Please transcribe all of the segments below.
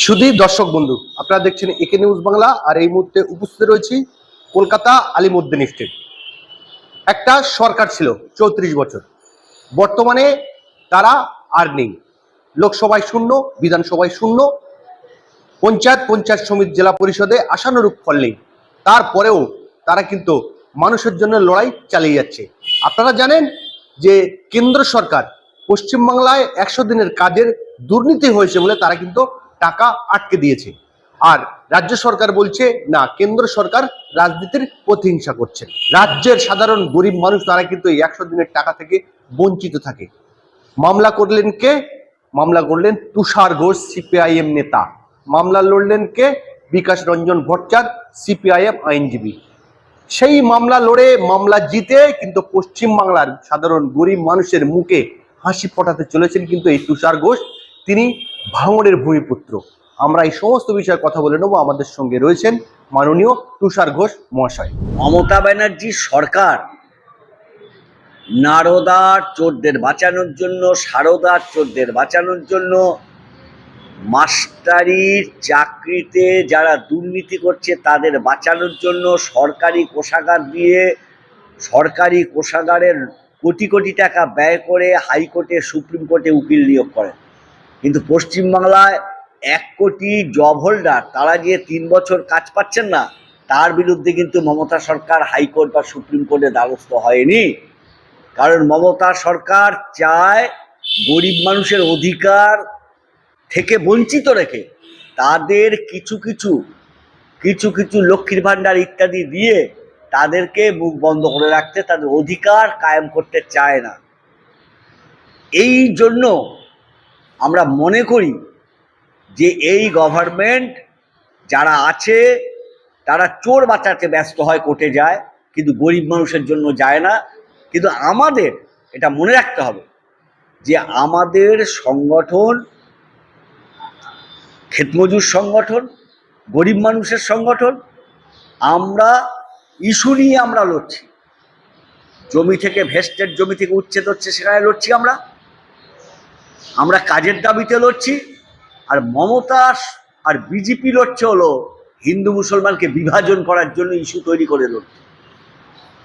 শুধু দর্শক বন্ধু, আপনারা দেখছেন একে নিউজ বাংলা, আর এই মুহূর্তে উপস্থিত রয়েছি কলকাতা আলিমুদ্দিন স্টেট। একটা সরকার ছিল, চৌত্রিশ বছর। বর্তমানে তারা আর নেই। লোকসভায় শূন্য, বিধানসভায় শূন্য, পঞ্চায়েত পঞ্চায়েত সমিতি জেলা পরিষদে আশানুরূপ ফল নেই। তারপরেও তারা কিন্তু মানুষের জন্য লড়াই চালিয়ে যাচ্ছে। আপনারা জানেন যে কেন্দ্র সরকার পশ্চিমবাংলায় একশো দিনের কাজের দুর্নীতি হয়েছে বলে তারা কিন্তু টাকা আটকে দিয়েছে। আর রাজ্য সরকার বলছে, না, কেন্দ্র সরকার রাজনীতির প্রতিহিংসা করছে। রাজ্যের সাধারণ গরিব মানুষ, তারা কিন্তু এই একশো দিনের টাকা থেকে বঞ্চিত থাকে। মামলা করলেন কে? মামলা করলেন তুষার ঘোষ, সিপিআইএম নেতা। মামলা লড়লেন কে? বিকাশ রঞ্জন ভট্টাচার্য, সিপিআইএম আইনজীবী। সেই মামলা লড়ে মামলা জিতে কিন্তু পশ্চিম বাংলার সাধারণ গরিব মানুষের মুখে হাসি ফোটাতে চলেছেন কিন্তু এই তুষার ঘোষ। তিনি ভাঙড়ের ভূমিপুত্র। আমরা এই সমস্ত বিষয়ে কথা বলে নেব। আমাদের সঙ্গে রয়েছেন মাননীয় তুষার ঘোষ মহাশয়। মমতা ব্যানার্জির সরকার, নারদার চোরদের বাঁচানোর জন্য, সারদার চোরদের বাঁচানোর জন্য মাস্টারির চাকরিতে যারা দুর্নীতি করছে তাদের বাঁচানোর জন্য সরকারি কোষাগার দিয়ে, সরকারি কোষাগারের কোটি কোটি টাকা ব্যয় করে হাইকোর্টে, সুপ্রিম কোর্টে উকিল নিয়োগ করেন। কিন্তু পশ্চিমবাংলায় এক কোটি জব হোল্ডার তারা যে তিন বছর কাজ পাচ্ছেন না, তার বিরুদ্ধে কিন্তু মমতা সরকার হাইকোর্ট বা সুপ্রিম কোর্টে দ্বারস্থ হয়নি। কারণ মমতা সরকার চায় গরিব মানুষের অধিকার থেকে বঞ্চিত রেখে তাদের কিছু কিছু কিছু কিছু লক্ষ্মীর ভাণ্ডার ইত্যাদি দিয়ে তাদেরকে মুখ বন্ধ করে রাখতে তাদের অধিকার কায়েম করতে চায় না। এই জন্য আমরা মনে করি যে এই গভর্নমেন্ট যারা আছে, তারা চোর বাঁচাতে ব্যস্ত হয় কোর্টে যায়, কিন্তু গরিব মানুষের জন্য যায় না। কিন্তু আমাদের, এটা মনে রাখতে হবে যে আমাদের সংগঠন ক্ষেতমজুর সংগঠন, গরিব মানুষের সংগঠন, আমরা ইস্যু নিয়ে আমরা লড়ছি। জমি থেকে ভেস্টের জমি থেকে উচ্ছেদ হচ্ছে, সেখানে লড়ছি আমরা। আমরা কাজের দাবিতে লড়ছি, আর মমতা আর বিজেপি লড়ছে হলো হিন্দু মুসলমানকে বিভাজন করার জন্য ইস্যু তৈরি করে লড়ছে।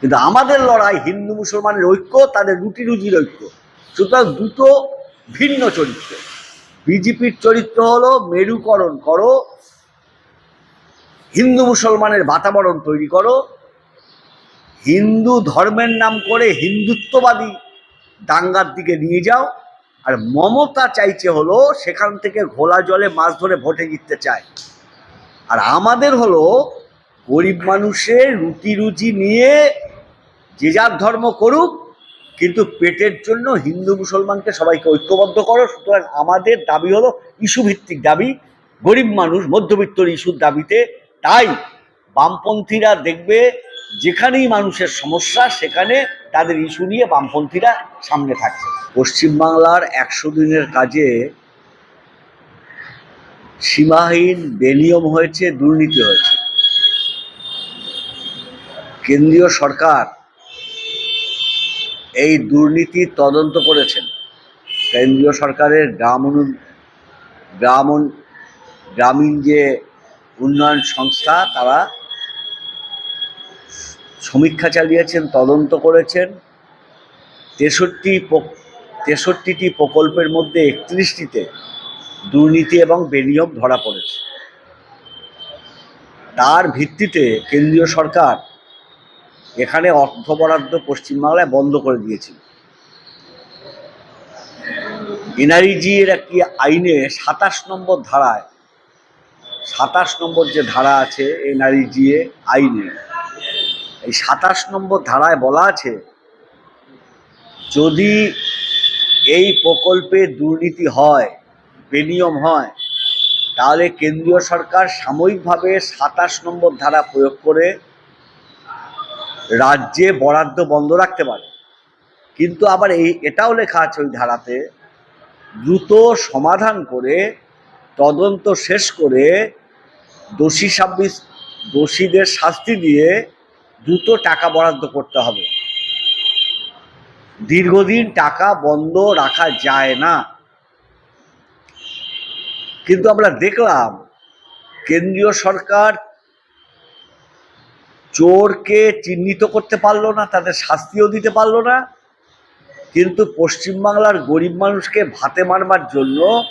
কিন্তু আমাদের লড়াই হিন্দু মুসলমানের ঐক্য, তাদের রুটি রুজির ঐক্য। সুতরাং দুটো ভিন্ন চরিত্র। বিজেপির চরিত্র হলো, মেরুকরণ করো, হিন্দু মুসলমানের বাতাবরণ তৈরি করো, হিন্দু ধর্মের নাম করে হিন্দুত্ববাদী দাঙ্গার দিকে নিয়ে যাও আর মমতা চাইছে হলো সেখান থেকে ঘোলা জলে মাছ ধরে ভোটে জিততে চায়। আর আমাদের হলো গরিব মানুষের রুটি রুজি নিয়ে যে যার ধর্ম করুক, কিন্তু পেটের জন্য হিন্দু মুসলমানকে সবাইকে ঐক্যবদ্ধ করো। সুতরাং আমাদের দাবি হলো ইস্যু ভিত্তিক দাবি। গরিব মানুষ মধ্যবিত্তর ইস্যুর দাবিতে। তাই বামপন্থীরা দেখবে যেখানেই মানুষের সমস্যা, সেখানে তাদের ইস্যু নিয়ে বামপন্থীরা সামনে থাকছে। পশ্চিমবাংলার একশো দিনের কাজে সীমাহীন বেনিয়ম হয়েছে, দুর্নীতি হয়েছে। কেন্দ্রীয় সরকার এই দুর্নীতি তদন্ত করেছেন। কেন্দ্রীয় সরকারের গ্রাম গ্রাম গ্রামীণ যে উন্নয়ন সংস্থা, তারা সমীক্ষা চালিয়েছেন, তদন্ত করেছেন। তেষট্টি তেষট্টিটি প্রকল্পের মধ্যে একত্রিশটিতে দুর্নীতি এবং বেনিয়োগ ধরা পড়েছে। তার ভিত্তিতে কেন্দ্রীয় সরকার এখানে অর্থ বরাদ্দ পশ্চিমবাংলায় বন্ধ করে দিয়েছিল। এনআরইজি এর একটি আইনে সাতাশ নম্বর ধারায়, সাতাশ নম্বর যে ধারা আছে এনআরইজি আইনে এই সাতাশ নম্বর ধারায় বলা আছে, যদি এই প্রকল্পে দুর্নীতি হয়, বেনিয়ম হয়, তাহলে কেন্দ্রীয় সরকার সাময়িকভাবে সাতাশ নম্বর ধারা প্রয়োগ করে রাজ্যে বরাদ্দ বন্ধ রাখতে পারে। কিন্তু আবার এই, এটাও লেখা আছে ওই ধারাতে, দ্রুত সমাধান করে, তদন্ত শেষ করে দোষী সাব্যস্ত দোষীদের শাস্তি দিয়ে দ্রুত টাকা বরাদ্দ করতে হবে। দীর্ঘদিন টাকা বন্ধ রাখা যায় না। কিন্তু আমরা দেখলাম, কেন্দ্রীয় সরকার চোরকে চিহ্নিত করতে পারল না, তাদের শাস্তিও দিতে পারল না। কিন্তু পশ্চিমবাংলার গরিব মানুষকে ভাতে মারবার জন্য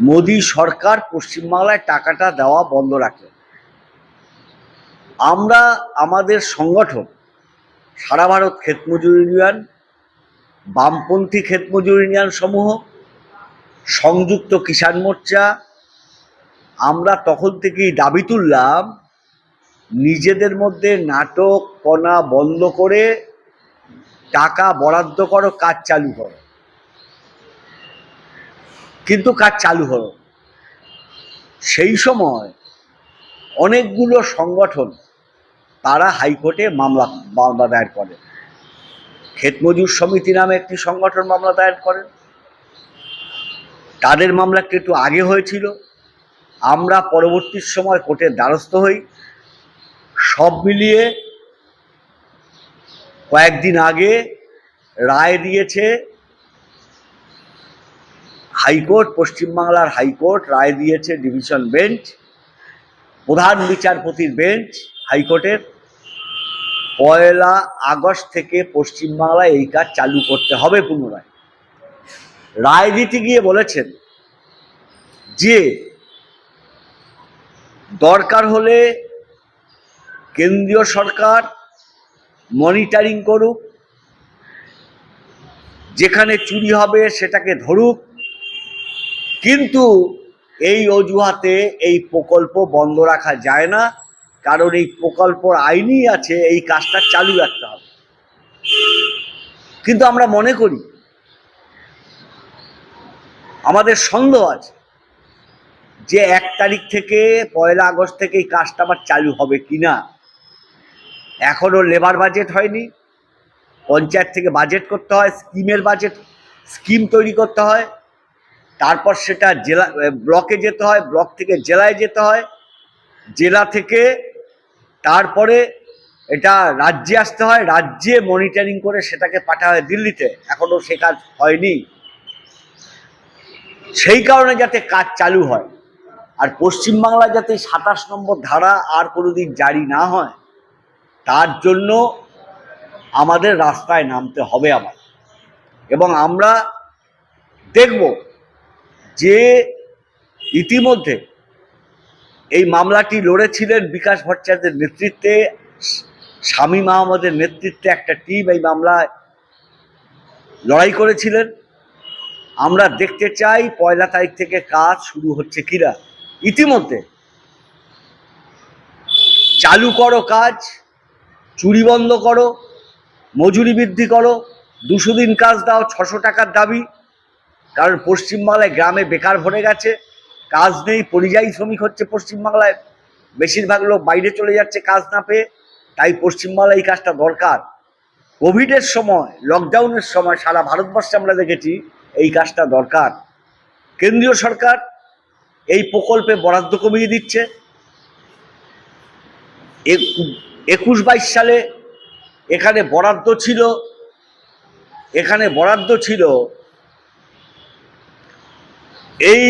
মোদী সরকার পশ্চিমবাংলায় টাকাটা দেওয়া বন্ধ রাখে। আমরা আমাদের সংগঠন, সারা ভারত ক্ষেতমজুর ইউনিয়ন, বামপন্থী ক্ষেতমজুর ইউনিয়ন সমূহ, সংযুক্ত কিষাণ মোর্চা, আমরা তখন থেকেই দাবি তুললাম, নিজেদের মধ্যে নাটক পনা বন্ধ করে টাকা বরাদ্দ করো, কাজ চালু করো। কিন্তু কাজ চালু হলো সেই সময় অনেকগুলো সংগঠন তারা হাইকোর্টে মামলা মামলা দায়ের করে। ক্ষেতমজুর সমিতি নামে একটি সংগঠন মামলা দায়ের করেন তাদের মামলা একটু একটু আগে হয়েছিল। আমরা পরবর্তী সময় কোর্টের দ্বারস্থ হই। সব মিলিয়ে কয়েকদিন আগে রায় দিয়েছে হাইকোর্ট, পশ্চিমবাংলার হাইকোর্ট রায় দিয়েছে ডিভিশন বেঞ্চ, প্রধান বিচারপতির বেঞ্চ হাইকোর্টের পয়লা আগস্ট থেকে পশ্চিমবাংলায় এই কাজ চালু করতে হবে পুনরায়। রায় দিতে গিয়ে বলেছেন যে দরকার হলে কেন্দ্রীয় সরকার মনিটরিং করুক, যেখানে চুরি হবে সেটাকে ধরুক, কিন্তু এই অজুহাতে এই প্রকল্প বন্ধ রাখা যায় না। কারণ এই প্রকল্পর আইনই আছে, এই কাজটা চালু রাখতে হবে। কিন্তু আমরা মনে করি, আমাদের সন্দেহ আছে যে এক তারিখ থেকে পয়লা আগস্ট থেকে এই কাজটা আবার চালু হবে কি না এখনও লেবার বাজেট হয়নি, পঞ্চায়েত থেকে বাজেট করতে হয়, স্কিমের বাজেট, স্কিম তৈরি করতে হয়, তারপর সেটা জেলা ব্লকে যেতে হয়, ব্লক থেকে জেলায় যেতে হয় জেলা থেকে তারপরে এটা রাজ্যে আসতে হয়, রাজ্যে মনিটরিং করে সেটাকে পাঠা হয় দিল্লিতে। এখনও সে কাজ হয়নি। সেই কারণে যাতে কাজ চালু হয়। আর পশ্চিমবাংলায় যাতে সাতাশ নম্বর ধারা আর কোনোদিন জারি না হয়, তার জন্য আমাদের রাস্তায় নামতে হবে আবার। এবং আমরা দেখব যে ইতিমধ্যে এই মামলাটি লড়েছিলেন বিকাশ ভট্টাচার্যের নেতৃত্বে, স্বামী মাহমদের নেতৃত্বে একটা টিম এই মামলায় লড়াই করেছিলেন। আমরা দেখতে চাই পয়লা তারিখ থেকে কাজ শুরু হচ্ছে কিনা। ইতিমধ্যে চালু করো কাজ, চুরি বন্ধ করো, মজুরি বৃদ্ধি করো, দুশো দিন কাজ দাও, ছশো টাকার দাবি। কারণ পশ্চিমবাংলায় গ্রামে বেকার ভরে গেছে। কাজ নেই, পরিযায়ী শ্রমিক হচ্ছে পশ্চিমবাংলায়। বেশিরভাগ লোক বাইরে চলে যাচ্ছে কাজ না পেয়ে, তাই পশ্চিমবাংলায় এই কাজটা দরকার। কোভিডের সময় লকডাউনের সময় সারা ভারতবর্ষে আমরা দেখেছি এই কাজটা দরকার। কেন্দ্রীয় সরকার এই প্রকল্পে বরাদ্দ কমিয়ে দিচ্ছে। একুশ বাইশ সালে এখানে বরাদ্দ ছিল, এখানে বরাদ্দ ছিল এই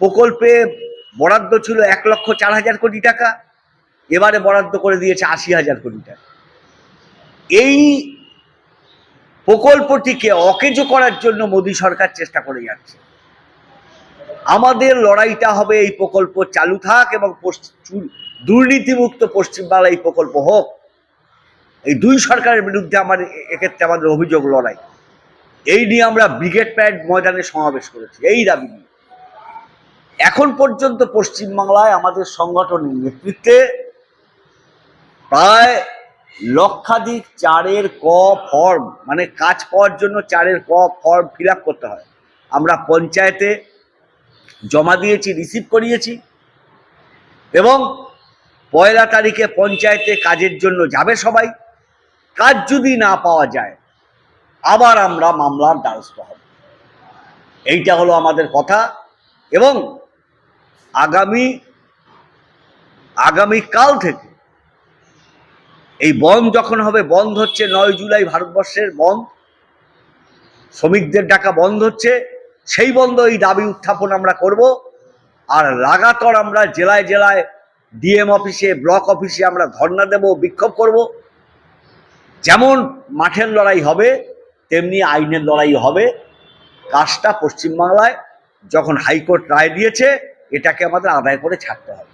প্রকল্পে বরাদ্দ ছিল এক লক্ষ চার হাজার কোটি টাকা, এবারে বরাদ্দ করে দিয়েছে আশি হাজার কোটি টাকা। এই প্রকল্পটিকে অকেজো করার জন্য মোদী সরকার চেষ্টা করে যাচ্ছে। আমাদের লড়াইটা হবে এই প্রকল্প চালু থাক এবং দুর্নীতিমুক্ত পশ্চিমবাংলা এই প্রকল্প হোক। এই দুই সরকারের বিরুদ্ধে আমাদের এক্ষেত্রে আমাদের অভিযোগ লড়াই। এই নিয়ে আমরা ব্রিগেড প্যাড ময়দানে সমাবেশ করেছি, এই দাবি নিয়ে। এখন পর্যন্ত পশ্চিমবাংলায় আমাদের সংগঠনের নেতৃত্বে প্রায় লক্ষাধিক চারের ক ফর্ম মানে কাজ পাওয়ার জন্য চারের ক ফর্ম ফিল করতে হয়। আমরা পঞ্চায়েতে জমা দিয়েছি রিসিভ করিয়েছি এবং পয়লা তারিখে পঞ্চায়েতে কাজের জন্য যাবে সবাই। কাজ যদি না পাওয়া যায়, আবার আমরা মামলার দ্বারস্থ হব। এইটা হলো আমাদের কথা এবং আগামী আগামী কাল থেকে, এই বন্ধ যখন হবে, বন্ধ হচ্ছে নয় জুলাই ভারতবর্ষের বন্ধ, শ্রমিকদের ডাকা বন্ধ হচ্ছে, সেই বন্ধ এই দাবি উত্থাপন আমরা করব, আর লাগাতার আমরা জেলায় জেলায় ডিএম অফিসে, ব্লক অফিসে আমরা ধর্ণা দেব, বিক্ষোভ করব, যেমন মাঠের লড়াই হবে, তেমনি আইনের লড়াই হবে, কাজটা পশ্চিমবাংলায়, যখন হাইকোর্ট রায় দিয়েছে এটাকে আমাদের আদায় করে ছাড়তে হবে।